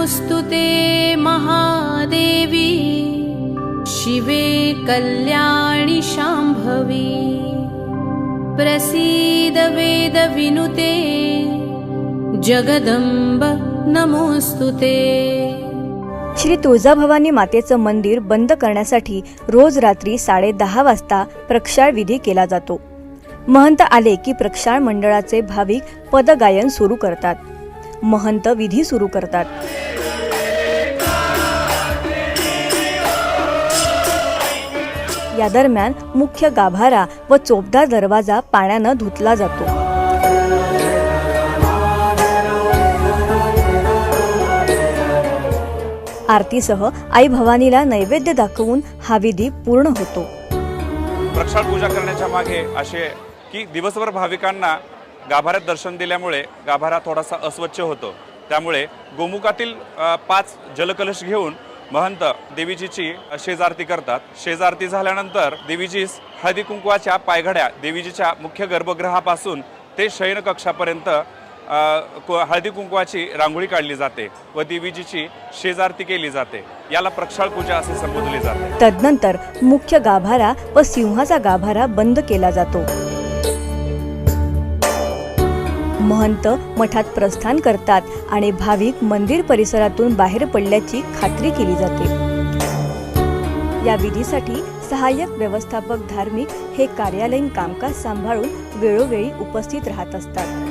नमोऽस्तु ते महादेवी शिवे कल्याणि शाम्भवी प्रसीद वेदविनुते जगदम्ब नमोऽस्तु ते. श्री तुळजाभवानी मातेचं मंदिर बंद करण्यासाठी रोज रात्री साडे दहा वाजता प्रक्षाळ विधी केला जातो. महंत आले की प्रक्षाळ मंडळाचे भाविक पदगायन सुरू करतात. महंत विधी सुरू करतात. या दरम्यान मुख्य गाभारा व चोपदार दरवाजा पाण्यानं धुतला जातो. आरतीसह आई भवानीला नैवेद्य दाखवून हा विधी पूर्ण होतो. प्रक्षाळ पूजा करण्याच्या मागे असे की दिवसभर भाविकांना गाभाऱ्यात दर्शन दिल्यामुळे गाभारा थोडासा अस्वच्छ होतो. त्यामुळे गोमुखातील पाच जलकलश घेऊन महंत देवीजीची शेजारती करतात. शेजारती झाल्यानंतर देवीजीस हळदी कुंकवाच्या पायघड्या देवीजीच्या मुख्य गर्भगृहापासून ते शयनकक्षापर्यंत हळदीकुंकवाची हळदी कुंकवाची रांगोळी काढली जाते व देवीजीची शेजारती केली जाते. याला प्रक्षाळ पूजा असे संबोधले जाते. तदनंतर मुख्य गाभारा व सिंहाचा गाभारा बंद केला जातो. महंत मठात प्रस्थान करतात आणि भाविक मंदिर परिसरातून बाहेर पडल्याची खात्री केली जाते. या विधीसाठी सहाय्यक व्यवस्थापक धार्मिक हे कार्यालयीन कामकाज सांभाळून वेळोवेळी उपस्थित राहत असतात.